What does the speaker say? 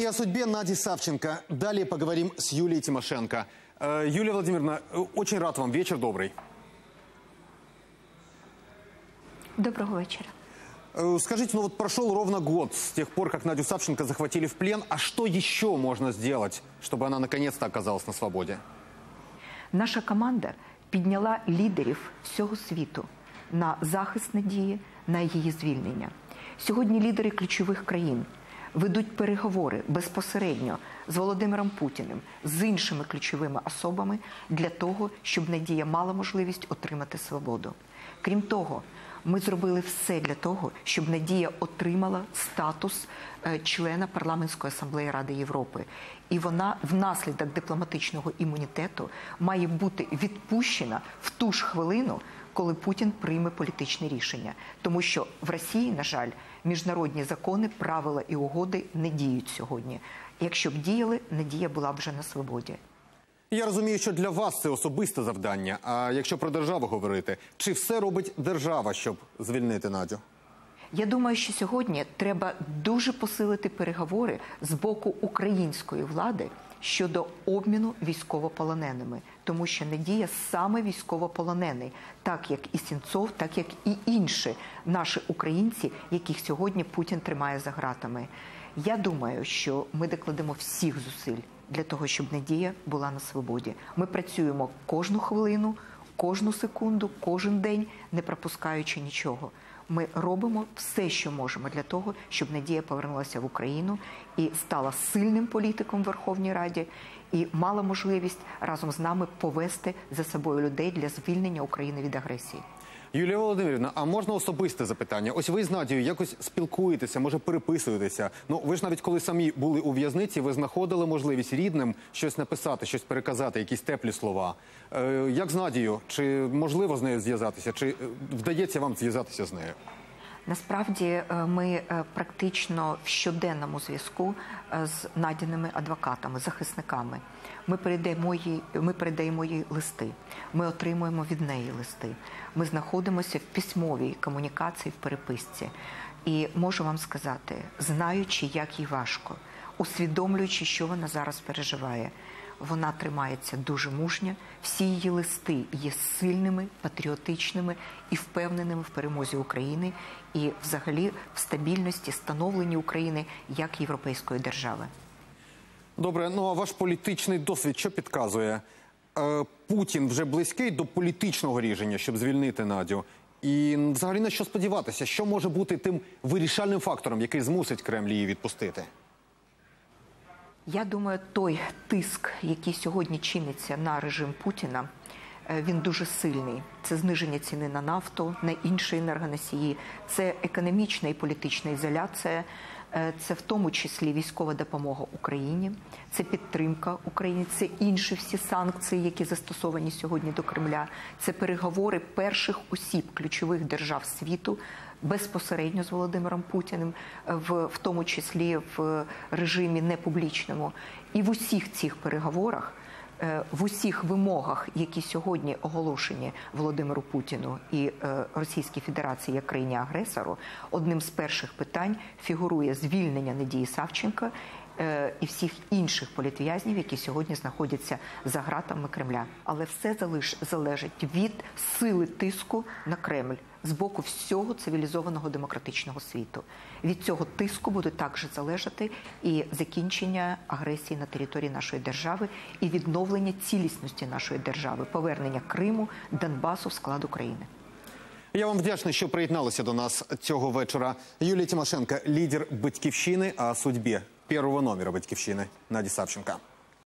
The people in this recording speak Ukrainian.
И о судьбе Нади Савченко. Далее поговорим с Юлией Тимошенко. Э, Юлия Владимировна, э, очень рад вам. Вечер добрый. Доброго вечора. Э, Скажите, ну вот прошел ровно год с тех пор, как Надю Савченко захватили в плен. А что еще можно сделать, чтобы она наконец-то оказалась на свободе? Наша команда підняла лідерів всього світу на захист надії, на її звільнення. Сьогодні лідери ключових країн ведуть переговори безпосередньо з Володимиром Путіним, з іншими ключовими особами для того, щоб Надія мала можливість отримати свободу. Крім того, ми зробили все для того, щоб Надія отримала статус е, члена парламентської асамблеї Ради Європи. І вона внаслідок дипломатичного імунітету має бути відпущена в ту ж хвилину, коли Путін прийме політичне рішення. Тому що в Росії, на жаль, міжнародні закони, правила і угоди не діють сьогодні. Якщо б діяли, Надія була б вже на свободі. Я розумію, що для вас це особисте завдання. А якщо про державу говорити, чи все робить держава, щоб звільнити Надю? Я думаю, що сьогодні треба дуже посилити переговори з боку української влади щодо обміну військовополоненими, тому що Надія саме військовополонений, так як і Сінцов, так як і інші наші українці, яких сьогодні Путін тримає за ґратами. Я думаю, що ми докладемо всіх зусиль для того, щоб Надія була на свободі. Ми працюємо кожну хвилину, кожну секунду, кожен день, не пропускаючи нічого. Ми робимо все, що можемо для того, щоб Надія повернулася в Україну і стала сильним політиком в Верховній Раді і мала можливість разом з нами повести за собою людей для звільнення України від агресії. Юлія Володимирівна, а можна особисте запитання? Ось ви з Надією якось спілкуєтеся, може переписуєтеся. Ну ви ж навіть коли самі були у в'язниці, ви знаходили можливість рідним щось написати, щось переказати, якісь теплі слова. Е, як з Надією? Чи можливо з нею зв'язатися? Чи е, вдається вам зв'язатися з нею? Насправді е, ми е, практично в щоденному зв'язку е, з надяними адвокатами, захисниками. Ми передаємо їй, ми передаємо їй листи. Ми отримуємо від неї листи. Ми знаходимося в письмовій комунікації, в переписці. І можу вам сказати, знаючи, як їй важко, усвідомлюючи, що вона зараз переживає. Вона тримається дуже мужньо. Всі її листи є сильними, патріотичними і впевненими в перемозі України і, взагалі, в стабільності становленні України як європейської держави. Добре, ну а ваш політичний досвід що підказує? Е, Путін вже близький до політичного рішення, щоб звільнити Надю. І взагалі на що сподіватися? Що може бути тим вирішальним фактором, який змусить Кремль її відпустити? Я думаю, той тиск, який сьогодні чиниться на режим Путіна, е, він дуже сильний. Це зниження ціни на нафту, на інші енергоносії, це економічна і політична ізоляція, е, це в тому числі військова допомога Україні, це підтримка України, це інші всі санкції, які застосовані сьогодні до Кремля. Це переговори перших осіб ключових держав світу безпосередньо з Володимиром Путіним, е, в, в тому числі в режимі непублічному. І в усіх цих переговорах, е, в усіх вимогах, які сьогодні оголошені Володимиру Путіну і е, Російській Федерації як країні агресору, одним з перших питань фігурує звільнення Надії Савченка. Е, І всіх інших політв'язнів, які сьогодні знаходяться за ґратами Кремля, але все залежить від сили тиску на Кремль з боку всього цивілізованого демократичного світу. Від цього тиску буде також залежати і закінчення агресії на території нашої держави, і відновлення цілісності нашої держави, повернення Криму, Донбасу в склад України. Я вам вдячний, що приєдналися до нас цього вечора. Юлія Тимошенко, лідер батьківщини, о судьбі першого номера батьківщини Наді Савченка.